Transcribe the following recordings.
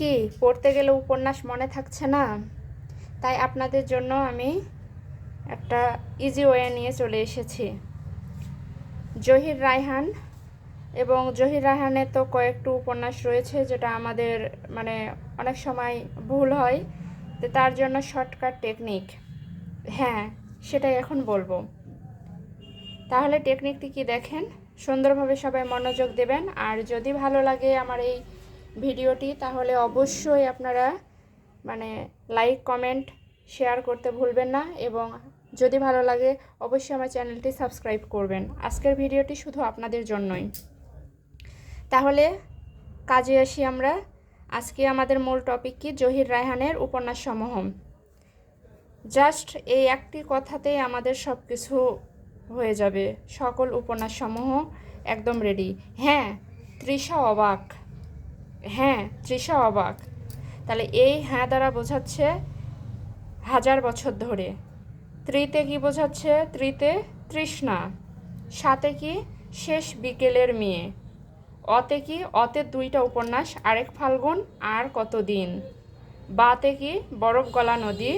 কি পড়তে গেলে উপন্যাস মনে থাকছে না? তাই আপনাদের জন্য আমি একটা ইজি ওয়ে নিয়ে চলে এসেছি। জহির রায়হান। এবং জহির রায়হানের তো কয়েকটি উপন্যাস রয়েছে যেটা আমাদের মানে অনেক সময় ভুল হয়। তো তার জন্য শর্টকাট টেকনিক হ্যাঁ সেটাই এখন বলব। তাহলে টেকনিকটি কি দেখেন? সুন্দরভাবে সবাই মনোযোগ দেবেন। আর যদি ভালো লাগে আমার এই ভিডিওটি, তাহলে অবশ্যই আপনারা মানে লাইক কমেন্ট শেয়ার করতে ভুলবেন না এবং যদি ভালো লাগে অবশ্যই আমার চ্যানেলটি সাবস্ক্রাইব করবেন। আজকের ভিডিওটি শুধু আপনাদের জন্যই। তাহলে কাজে আসি আমরা। আজকে আমাদের মূল টপিক কি? জহির রায়হানের উপন্যাস সমূহ জাস্ট এই একটি কথাতেই আমাদের সব কিছু হয়ে যাবে। সকল উপন্যাস সমূহ একদম রেডি হ্যাঁ তৃষা অবাক। হ্যাঁ তৃষা অবাক। তাহলে এই হ্যাঁ দ্বারা বোঝাচ্ছে হাজার বছর ধরে। ত্রিতে কি বোঝাচ্ছে? ত্রিতে তৃষ্ণা। সাথে কি শেষ বিকেলের মেয়ে। অতে কি অতে দুইটা উপন্যাস, আরেক ফাল্গুন আর কতদিন বাতে কি বরফ গলা নদী,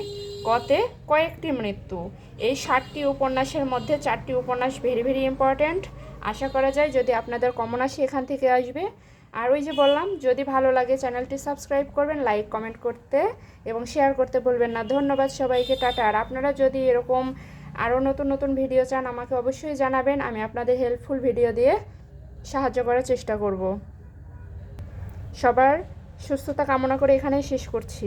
কতে কয়েকটি মৃত্যু। এই ষাটটি উপন্যাসের মধ্যে চারটি উপন্যাস ভেরি ভেরি ইম্পর্ট্যান্ট। আশা করা যায় যদি আপনাদের কমন আসে এখান থেকে আসবে। আর ওই যে বললাম, যদি ভালো লাগে চ্যানেলটি সাবস্ক্রাইব করবেন, লাইক, কমেন্ট করতে এবং শেয়ার করতে বলবেন না। ধন্যবাদ সবাইকে, টাটা। আর আপনারা যদি এরকম আরও নতুন নতুন ভিডিও চান, আমাকে অবশ্যই জানাবেন। আমি আপনাদের হেল্পফুল ভিডিও দিয়ে সাহায্য করার চেষ্টা করব। সবার সুস্থতা কামনা করে এখানেই শেষ করছি।